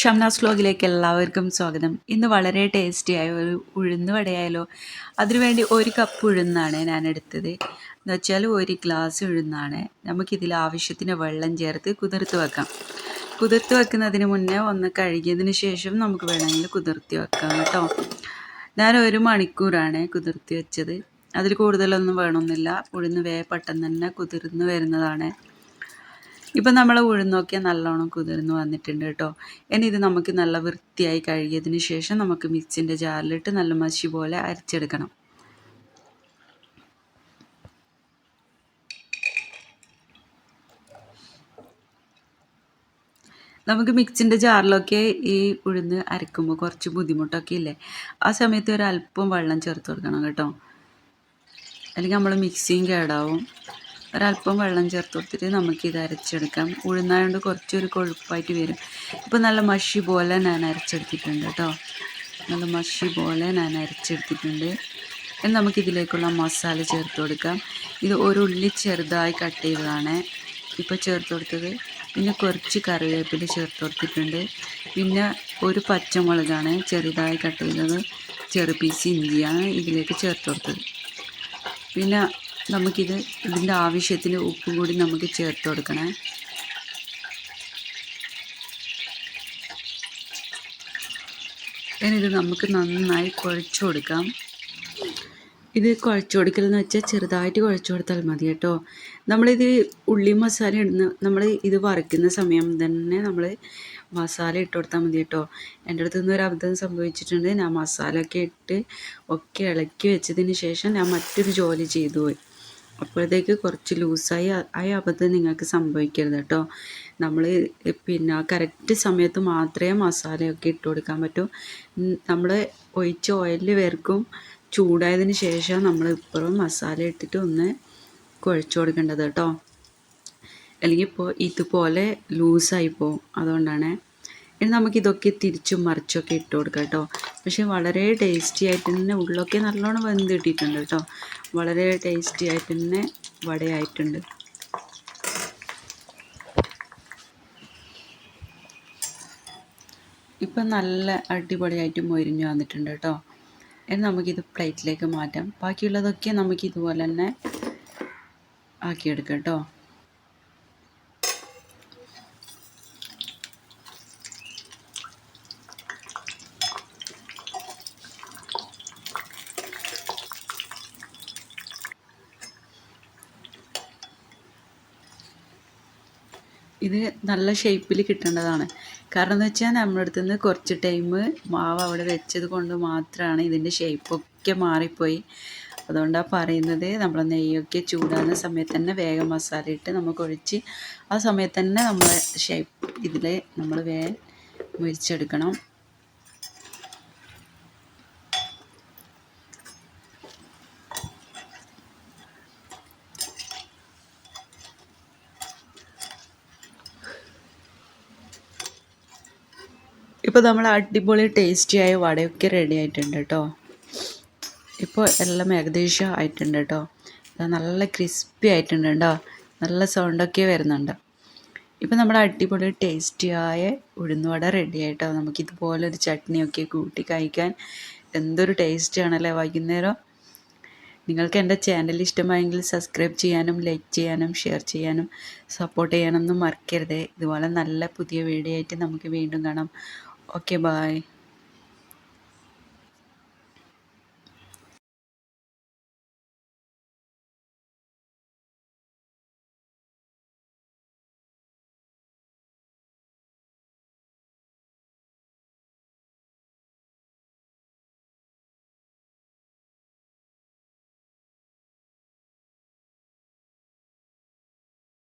ഷംനാസ് വ്ലോഗിലേക്ക് എല്ലാവർക്കും സ്വാഗതം. ഇന്ന് വളരെ ടേസ്റ്റിയായ ഒരു ഉഴുന്ന് വടയായാലോ അതിനുവേണ്ടി ഒരു കപ്പ് ഉഴുന്നാണ് ഞാൻ എടുത്തത് എന്ന് വെച്ചാൽ ഒരു ഗ്ലാസ് ഉഴുന്നാണ്. നമുക്കിതിൽ ആവശ്യത്തിന് വെള്ളം ചേർത്ത് കുതിർത്ത് വെക്കാം. കുതിർത്ത് വെക്കുന്നതിന് മുന്നേ ഒന്ന് കഴുകിയതിന് ശേഷം നമുക്ക് വേണമെങ്കിൽ കുതിർത്തി വെക്കാം കേട്ടോ. ഞാൻ ഒരു മണിക്കൂറാണ് കുതിർത്തി വെച്ചത്. അതിൽ കൂടുതലൊന്നും വേണമെന്നില്ല ഉഴുന്ന് വേ പെട്ടെന്ന് തന്നെ കുതിർന്ന് വരുന്നതാണ്. ഇപ്പം നമ്മൾ ഉഴുന്നൊക്കെ നല്ലോണം കുതിർന്ന് വന്നിട്ടുണ്ട് കേട്ടോ. ഇനി ഇത് നമുക്ക് നല്ല വൃത്തിയായി കഴുകിയതിന് ശേഷം നമുക്ക് മിക്സിന്റെ ജാറിലിട്ട് നല്ല മഷി പോലെ അരച്ചെടുക്കണം. നമുക്ക് മിക്സിന്റെ ജാറിലൊക്കെ ഈ ഉഴുന്ന് അരക്കുമ്പോൾ കുറച്ച് ബുദ്ധിമുട്ടൊക്കെ ഇല്ലേ? ആ സമയത്ത് ഒരു അല്പം വെള്ളം ചേർത്ത് കൊടുക്കണം കേട്ടോ. അല്ലെങ്കിൽ നമ്മൾ മിക്സിയും കേടാവും. ഒരല്പം വെള്ളം ചേർത്ത് കൊടുത്തിട്ട് നമുക്കിത് അരച്ചെടുക്കാം. ഉഴുന്നായതുകൊണ്ട് കുറച്ചൊരു കൊഴുപ്പായിട്ട് വരും. ഇപ്പോൾ നല്ല മഷി പോലെ ഞാൻ അരച്ചെടുത്തിട്ടുണ്ട് കേട്ടോ. നല്ല മഷി പോലെ ഞാൻ അരച്ചെടുത്തിട്ടുണ്ട്. ഇനി നമുക്കിതിലേക്കുള്ള മസാല ചേർത്ത് കൊടുക്കാം. ഇത് ഒരു ഉള്ളി ചെറുതായി കട്ട് ചെയ്തതാണ്. ഇപ്പോൾ ചേർത്ത് കൊടുത്തത് പിന്നെ കുറച്ച് കറിവേപ്പില ചേർത്ത് കൊടുത്തിട്ടുണ്ട്. പിന്നെ ഒരു പച്ചമുളകാണ് ചെറുതായി കട്ട് ചെയ്തത്. ചെറു പീസ് ഇഞ്ചിയാണ് ഇതിലേക്ക് ചേർത്ത് കൊടുത്തത്. പിന്നെ നമുക്കിത് ഇതിന്റെ ആവശ്യത്തിന് ഉപ്പും കൂടി നമുക്ക് ചേർത്ത് കൊടുക്കണേ. ഇത് നമുക്ക് നന്നായി കുഴച്ചു കൊടുക്കാം. ഇത് കുഴച്ചു കൊടുക്കലെന്ന് വെച്ചാൽ ചെറുതായിട്ട് കുഴച്ചു കൊടുത്താൽ മതി കേട്ടോ. നമ്മളിത് ഉള്ളി മസാല ഇടുന്ന നമ്മൾ ഇത് വറക്കുന്ന സമയം തന്നെ നമ്മൾ മസാല ഇട്ട് കൊടുത്താൽ മതി കേട്ടോ. എന്റെ അടുത്ത് നിന്ന് ഒരു അബദ്ധം സംഭവിച്ചിട്ടുണ്ട്. ഞാൻ മസാല ഒക്കെ ഇട്ട് ഒക്കെ ഇളക്കി വെച്ചതിന് ശേഷം ഞാൻ മറ്റൊരു ജോലി ചെയ്തു പോയി. അപ്പോഴത്തേക്ക് കുറച്ച് ലൂസായി ആ അബദ്ധം നിങ്ങൾക്ക് സംഭവിക്കരുത് കേട്ടോ. നമ്മൾ പിന്നെ കറക്റ്റ് സമയത്ത് മാത്രമേ മസാലയൊക്കെ ഇട്ട് കൊടുക്കാൻ പറ്റൂ. നമ്മൾ ഒഴിച്ച ഓയിലിൽ വേർക്കും. ചൂടായതിന് ശേഷം നമ്മൾ ഇപ്പോഴും മസാല ഇട്ടിട്ട് ഒന്ന് കുഴച്ച് കൊടുക്കേണ്ടത് കേട്ടോ. അല്ലെങ്കിൽ ഇപ്പോൾ ഇതുപോലെ ലൂസായി പോകും അതുകൊണ്ടാണ് ഇനി നമുക്കിതൊക്കെ തിരിച്ചും മറിച്ചൊക്കെ ഇട്ട് കൊടുക്കാം കേട്ടോ. പക്ഷേ വളരെ ടേസ്റ്റി ആയിട്ട് തന്നെ ഉള്ളൊക്കെ നല്ലോണം വെന്ത് കിട്ടിയിട്ടുണ്ട് കേട്ടോ. വളരെ ടേസ്റ്റി ആയിട്ട് തന്നെ വടയായിട്ടുണ്ട്. ഇപ്പം നല്ല അടിപൊളിയായിട്ട് മൊരിഞ്ഞു വന്നിട്ടുണ്ട് കേട്ടോ. ഇനി നമുക്കിത് പ്ലേറ്റിലേക്ക് മാറ്റാം. ബാക്കിയുള്ളതൊക്കെ നമുക്ക് ഇതുപോലെ തന്നെ ആക്കിയെടുക്കാം കേട്ടോ. ഇത് നല്ല ഷേപ്പിൽ കിട്ടേണ്ടതാണ്. കാരണം എന്ന് വെച്ചാൽ നമ്മുടെ അടുത്ത് നിന്ന് കുറച്ച് ടൈം മാവ് അവിടെ വെച്ചത് കൊണ്ട് മാത്രമാണ് ഇതിന്റെ ഷേപ്പൊക്കെ മാറിപ്പോയി. അതുകൊണ്ടാണ് പറയുന്നത് നമ്മൾ നെയ്യൊക്കെ ചൂടാകുന്ന സമയത്ത് തന്നെ വേഗം മസാല ഇട്ട് നമുക്ക് ഒഴിച്ച് ആ സമയത്ത് തന്നെ നമ്മൾ ഷേപ്പ് ഇതിൽ നമ്മൾ വേഗം മുരിച്ചെടുക്കണം. ഇപ്പോൾ നമ്മൾ അടിപൊളി ടേസ്റ്റിയായ വടയൊക്കെ റെഡി ആയിട്ടുണ്ട് കേട്ടോ. ഇപ്പോൾ എല്ലാം ഏകദേശം ആയിട്ടുണ്ട് കേട്ടോ. നല്ല ക്രിസ്പി ആയിട്ടുണ്ട് കേട്ടോ. നല്ല സൗണ്ടൊക്കെ വരുന്നുണ്ട്. ഇപ്പോൾ നമ്മുടെ അടിപൊളി ടേസ്റ്റിയായ ഉഴുന്നുവട റെഡി ആയിട്ടോ. നമുക്കിതുപോലെ ഒരു ചട്നിയൊക്കെ കൂട്ടി കഴിക്കാൻ എന്തൊരു ടേസ്റ്റ് ആണല്ലേ വൈകുന്നേരം. നിങ്ങൾക്ക് എന്റെ ചാനൽ ഇഷ്ടമായെങ്കിൽ സബ്സ്ക്രൈബ് ചെയ്യാനും ലൈക്ക് ചെയ്യാനും ഷെയർ ചെയ്യാനും സപ്പോർട്ട് ചെയ്യാനൊന്നും മറക്കരുത്. ഇതുപോലെ നല്ല പുതിയ വീഡിയോ ആയിട്ട് നമുക്ക് വീണ്ടും കാണാം. Okay, bye.